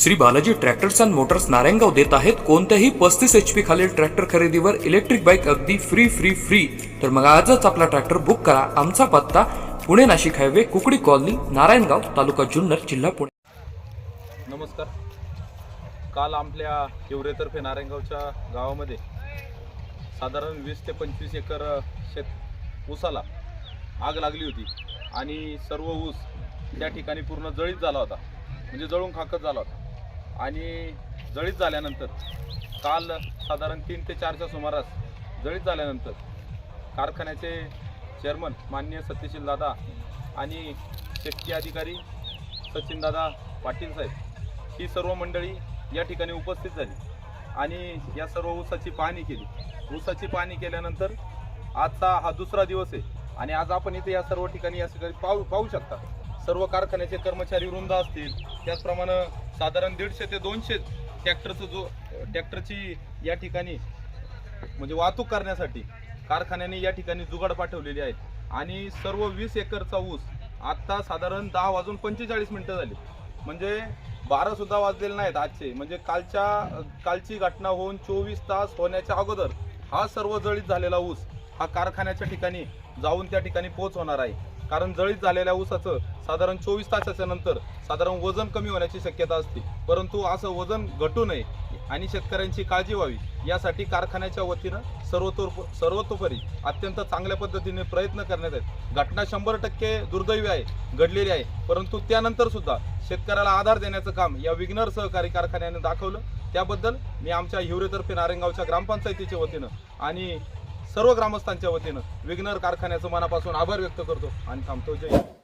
Shri Balaji tractors and motors Narayangaon देत आहेत. कोणत्याही पस्तीस एच पी खालील ट्रॅक्टर खरेदीवर इलेक्ट्रिक बाईक अगदी फ्री फ्री फ्री तर मग आजच आपला ट्रॅक्टर बुक करा. आमचा पत्ता पुणे नाशिक हायवे कुकडी कॉलनी नारायणगाव तालुका जुन्नर जिल्हा पुणे. नमस्कार. काल आपल्या हिवरेतर्फे नारायणगावच्या गावामध्ये साधारण वीस ते पंचवीस एकर शेत ऊसाला आग लागली होती. आणि सर्व ऊस त्या ठिकाणी पूर्ण जळीत झाला होता. म्हणजे जळून खाकत झाला होता. आणि जळीत झाल्यानंतर काल साधारण तीन ते चारच्या सुमारास जळीत झाल्यानंतर कारखान्याचे चेअरमन माननीय सत्यशील दादा आणि शेतकी अधिकारी सचिनदादा पाटील साहेब ही सर्व मंडळी या ठिकाणी उपस्थित झाली आणि या सर्व ऊसाची पाहणी केली. ऊसाची पाहणी केल्यानंतर आजचा हा दुसरा दिवस आहे आणि आज आपण इथे या सर्व ठिकाणी या ठिकाणी पाहू पाहू शकता. सर्व कारखान्याचे कर्मचारी वृंद असतील. त्याचप्रमाणे साधारण दीडशे ते दोनशे ट्रॅक्टरचं जो ट्रॅक्टरची या ठिकाणी म्हणजे वाहतूक करण्यासाठी कारखान्याने या ठिकाणी जुगाड पाठवलेली आहेत आणि सर्व वीस एकरचा ऊस आत्ता साधारण दहा वाजून पंचेचाळीस मिनटं झाली. म्हणजे बारासुद्धा वाजलेले नाहीत आजचे. म्हणजे कालच्या कालची घटना होऊन चोवीस तास होण्याच्या अगोदर हा सर्व जळीत झालेला ऊस हा कारखान्याच्या ठिकाणी जाऊन त्या ठिकाणी पोच होणार आहे. कारण जळीत झालेल्या ऊसाचं साधारण चोवीस तासाच्या नंतर साधारण वजन कमी होण्याची शक्यता असते. परंतु असं वजन घटू नये आणि शेतकऱ्यांची काळजी व्हावी यासाठी कारखान्याच्या वतीनं सर्वतो सर्वतोपरी अत्यंत चांगल्या पद्धतीने प्रयत्न करण्यात आहेत. घटना शंभर टक्के दुर्दैवी आहे घडलेली आहे. परंतु त्यानंतर सुद्धा शेतकऱ्याला आधार देण्याचं काम या विघ्नर सहकारी कारखान्याने दाखवलं. त्याबद्दल मी आमच्या हिवरेतर्फे नारायणगावच्या ग्रामपंचायतीच्या वतीनं आणि सर्व ग्रामस्थांच्या वतीनं विघ्नर कारखान्याचं मनापासून आभार व्यक्त करतो आणि थांबतो. जय